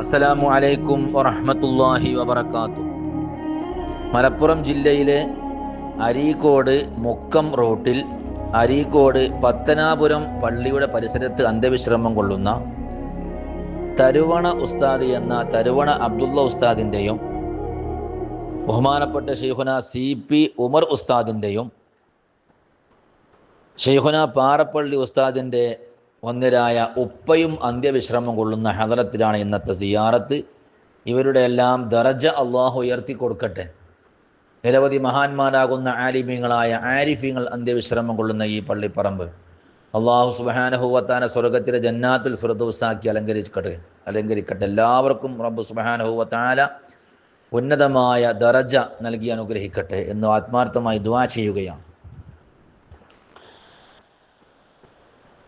അസ്സലാമു അലൈക്കും വറഹ്മത്തുള്ളാഹി വബർക്കാത്തു മലപ്പുറം ജില്ലയിലെ അരീക്കോട് മുക്കം റോട്ടിൽ അരീക്കോട് പത്തനാപുരം പള്ളിയുടെ പരിസരത്ത് അന്ത്യവിശ്രമം കൊള്ളുന്ന തരുവണ ഉസ്താദി എന്ന തരുവണ അബ്ദുള്ള ഉസ്താദിന്റെയും ബഹുമാനപ്പെട്ട ഷെയ്ഖുന സി പി ഉമർ ഉസ്താദിന്റെയും ഷെയ്ഖുന പാറപ്പള്ളി ഉസ്താദിന്റെ ഒന്നരായ ഉപ്പയും അന്ത്യവിശ്രമം കൊള്ളുന്ന ഹദറത്തിലാണ് ഇന്നത്തെ സിയാറത്ത്. ഇവരുടെ എല്ലാം ദറജ അള്ളാഹു ഉയർത്തി കൊടുക്കട്ടെ നിരവധി മഹാന്മാരാകുന്ന ആലിമീങ്ങളായ ആരിഫീങ്ങൾ അന്ത്യവിശ്രമം കൊള്ളുന്ന ഈ പള്ളിപ്പറമ്പ്. അള്ളാഹു സുബഹാനഹുവത്താന സ്വർഗത്തിലെ ജന്നാത്തുൽ ഫിറദൂസാക്കി അലങ്കരിക്കട്ടെ. അലങ്കരിക്കട്ടെ. എല്ലാവർക്കും റബ്ബു സുബഹാനഹുവത്താല ഉന്നതമായ ദറജ നൽകി അനുഗ്രഹിക്കട്ടെ എന്ന് ആത്മാർത്ഥമായി ദുവാ ചെയ്യുകയാണ്.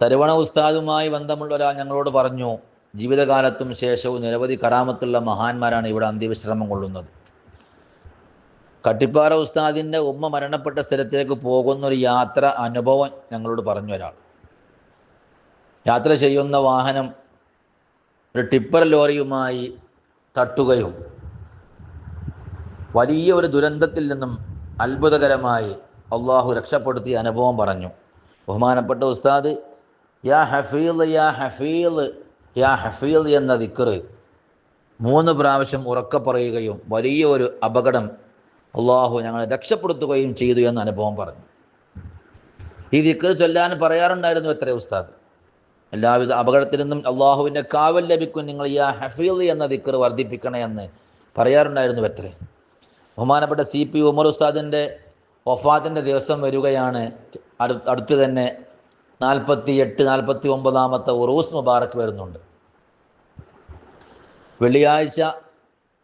തരുവണ ഉസ്താദുമായി ബന്ധമുള്ള ഒരാൾ ഞങ്ങളോട് പറഞ്ഞു ജീവിതകാലത്തും ശേഷവും നിരവധി കരാമത്തുള്ള മഹാന്മാരാണ് ഇവിടെ അന്ത്യവിശ്രമം കൊള്ളുന്നത്. കട്ടിപ്പാറ ഉസ്താദിന്റെ ഉമ്മ മരണപ്പെട്ട സ്ഥലത്തേക്ക് പോകുന്ന ഒരു യാത്ര അനുഭവം ഞങ്ങളോട് പറഞ്ഞു ഒരാൾ. യാത്ര ചെയ്യുന്ന വാഹനം ഒരു ടിപ്പർ ലോറിയുമായി തട്ടുകയും വലിയ ഒരു ദുരന്തത്തിൽ നിന്നും അത്ഭുതകരമായി അള്ളാഹു രക്ഷപ്പെടുത്തിയ അനുഭവം പറഞ്ഞു. ബഹുമാനപ്പെട്ട ഉസ്താദ് യാ ഹഫീൽ യാ ഹഫീൽ യാ ഹഫീൽ എന്ന ദിക്കറ് മൂന്ന് പ്രാവശ്യം ഉറക്ക പറയുകയും വലിയ ഒരു അപകടം അള്ളാഹു ഞങ്ങളെ രക്ഷപ്പെടുത്തുകയും ചെയ്തു എന്ന അനുഭവം പറഞ്ഞു. ഈ ദിക്കറ് ചൊല്ലാൻ പറയാറുണ്ടായിരുന്നു എത്ര ഉസ്താദ്. എല്ലാവിധ അപകടത്തിൽ നിന്നും അള്ളാഹുവിന്റെ കാവൽ ലഭിക്കും നിങ്ങൾ യാ ഹഫീൽ എന്ന ദിക്കറ് വർദ്ധിപ്പിക്കണേ എന്ന് പറയാറുണ്ടായിരുന്നു എത്ര. ബഹുമാനപ്പെട്ട സി പി ഉമർ ഉസ്താദിന്റെ വഫാത്തിന്റെ ദിവസം വരികയാണ്. അടു അടുത്ത് തന്നെ നാൽപ്പത്തി എട്ട് നാൽപ്പത്തി ഒമ്പതാമത്തെ ഉറൂസ് മുബാറക്ക് വരുന്നുണ്ട്. വെള്ളിയാഴ്ച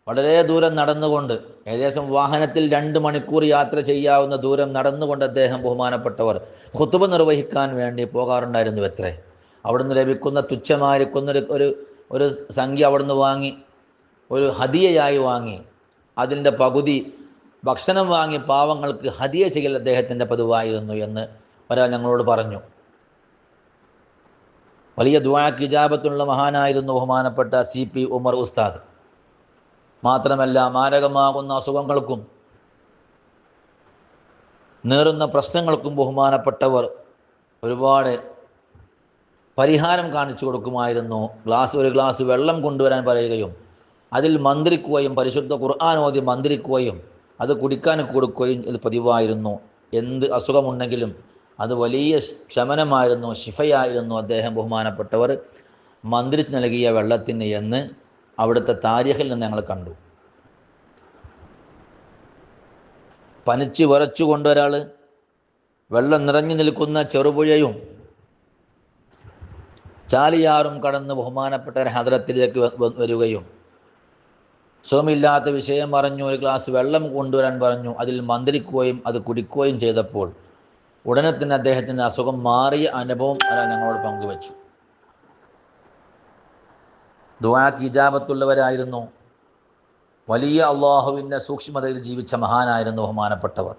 വളരെ ദൂരം നടന്നുകൊണ്ട് ഏകദേശം വാഹനത്തിൽ രണ്ട് മണിക്കൂർ യാത്ര ചെയ്യാവുന്ന ദൂരം നടന്നുകൊണ്ട് അദ്ദേഹം ബഹുമാനപ്പെട്ടവർ ഹുത്തുബ നിർവഹിക്കാൻ വേണ്ടി പോകാറുണ്ടായിരുന്നു എത്രേ. അവിടുന്ന് ലഭിക്കുന്ന തുച്ഛമായിരിക്കുന്ന ഒരു ഒരു ഒരു സംഖ്യ അവിടുന്ന് വാങ്ങി ഒരു ഹതിയയായി വാങ്ങി. അതിന്റെ പകുതി ഭക്ഷണം വാങ്ങി പാവങ്ങൾക്ക് ഹതിയ ചെയ്യൽ അദ്ദേഹത്തിന്റെ പതിവായിരുന്നു എന്ന് ഒരാൾ ഞങ്ങളോട് പറഞ്ഞു. വലിയ ദുവാക്ക് ഇജാബത്തുള്ള മഹാനായിരുന്നു ബഹുമാനപ്പെട്ട സി പി ഉമർ ഉസ്താദ്. മാത്രമല്ല മാരകമാകുന്ന അസുഖങ്ങൾക്കും നേറുന്ന പ്രശ്നങ്ങൾക്കും ബഹുമാനപ്പെട്ടവർ ഒരുപാട് പരിഹാരം കാണിച്ചു കൊടുക്കുമായിരുന്നു. ഗ്ലാസ് ഒരു ഗ്ലാസ് വെള്ളം കൊണ്ടുവരാൻ പറയുകയും അതിൽ മന്ത്രിക്കുകയും പരിശുദ്ധ ഖുർആൻ ഓതി മന്ത്രിക്കുകയും അത് കുടിക്കാൻ കൊടുക്കുകയും ഇത് പതിവായിരുന്നു. എന്ത് അസുഖമുണ്ടെങ്കിലും അത് വലിയ ശമനമായിരുന്നു ശിഫയായിരുന്നു അദ്ദേഹം ബഹുമാനപ്പെട്ടവർ. മന്ത്രിച്ച് നൽകിയ വെള്ളത്തിന് എന്ന് അവിടുത്തെ താരിഖിൽ നിന്ന് ഞങ്ങൾ കണ്ടു. പനിച്ച് വിറച്ചുകൊണ്ട് ഒരാൾ വെള്ളം നിറഞ്ഞു നിൽക്കുന്ന ചെറുപുഴയും ചാലിയാറും കടന്ന് ബഹുമാനപ്പെട്ട ഹദ്രത്തിലേക്ക് വരികയും. സുഖമില്ലാത്ത വിഷയം പറഞ്ഞു ഒരു ഗ്ലാസ് വെള്ളം കൊണ്ടുവരാൻ പറഞ്ഞു അതിൽ മന്ത്രിക്കുകയും അത് കുടിക്കുകയും ചെയ്തപ്പോൾ ഉടനെ തന്നെ അദ്ദേഹത്തിന്റെ അസുഖം മാറിയ അനുഭവം ഞങ്ങളോട് പങ്കുവച്ചു. ദുവാക്ക് ഇജാബത്തുള്ളവരായിരുന്നു വലിയ അള്ളാഹുവിന്റെ സൂക്ഷ്മതയിൽ ജീവിച്ച മഹാനായിരുന്നു ബഹുമാനപ്പെട്ടവർ.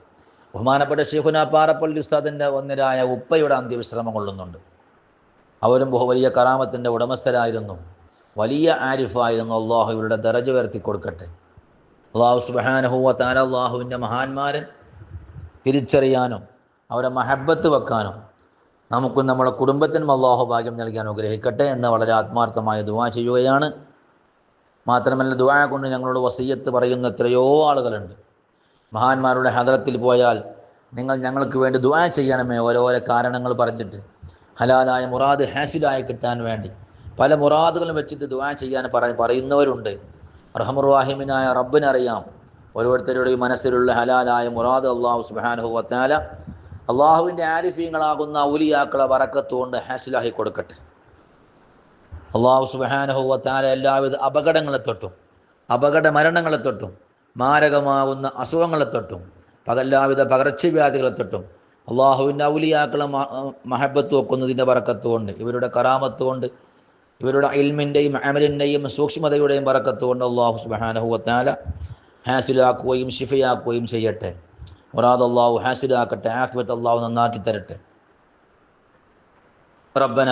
ബഹുമാനപ്പെട്ട ഷെയ്ഖുന പാറപ്പള്ളി ഉസ്താദിന്റെ ഒന്നിരായ ഉപ്പയുടെ അന്ത്യവിശ്രമം കൊള്ളുന്നുണ്ട്. അവരും ബഹു വലിയ കറാമത്തിന്റെ ഉടമസ്ഥരായിരുന്നു. വലിയ ആരിഫായിരുന്നു അള്ളാഹു ഇവരുടെ ദറജ ഉയർത്തി കൊടുക്കട്ടെ. അള്ളാഹു സുബാനഹുവ താൻ അള്ളാഹുവിന്റെ മഹാന്മാരെ തിരിച്ചറിയാനും അവരെ മഹബത്ത് വെക്കാനും നമുക്കും നമ്മുടെ കുടുംബത്തിനും അള്ളാഹു ഭാഗ്യം നൽകി അനുഗ്രഹിക്കട്ടെ എന്ന് വളരെ ആത്മാർത്ഥമായ ദുവാ ചെയ്യുകയാണ്. മാത്രമല്ല ദുവാ കൊണ്ട് ഞങ്ങളോട് വസീയത്ത് പറയുന്ന എത്രയോ ആളുകളുണ്ട്. മഹാന്മാരുടെ ഹദറത്തിൽ പോയാൽ നിങ്ങൾ ഞങ്ങൾക്ക് വേണ്ടി ദുവാ ചെയ്യണമേ ഓരോരോ കാരണങ്ങൾ പറഞ്ഞിട്ട്. ഹലാലായ മുറാദ് ഹാസിലായി കിട്ടാൻ വേണ്ടി. പല മുറാദുകളും വെച്ചിട്ട് ദുവാ ചെയ്യാൻ പറ പറയുന്നവരുണ്ട്. റഹമുറാഹിമിനായ റബ്ബിനറിയാം. ഓരോരുത്തരുടെയും മനസ്സിലുള്ള ഹലാലായ മുറാദ് അള്ളാഹു സുബാനഹു വത്താല അള്ളാഹുവിന്റെ ആരിഫീങ്ങളാകുന്ന ഔലിയാക്കളെ വറക്കത്തുകൊണ്ട് ഹാസിലാക്കി കൊടുക്കട്ടെ. അള്ളാഹു സുബാനഹുവത്താല എല്ലാവിധ അപകടങ്ങളെ തൊട്ടും അപകട മരണങ്ങളെ തൊട്ടും മാരകമാവുന്ന അസുഖങ്ങളെ തൊട്ടും പകല്ലാവിധ പകർച്ചവ്യാധികളെ തൊട്ടും അള്ളാഹുവിന്റെ ഔലിയാക്കളെ മഹബത്ത് വെക്കുന്നതിന്റെ വറക്കത്തുകൊണ്ട് ഇവരുടെ കറാമത്തുകൊണ്ട് ഇവരുടെ ഇൽമിന്റെയും അമലിന്റെയും സൂക്ഷ്മതയുടെയും വറക്കത്തുകൊണ്ട് അള്ളാഹു സുബാനഹുവത്താല ഹാസിലാക്കുകയും ഷിഫയാക്കുകയും ചെയ്യട്ടെ. മുറാദ് അള്ളാഹു ഹാസിദാക്കട്ടെ ആഖിബത്ത് അള്ളാഹു നന്നാക്കി തരട്ടെ. റബ്ബന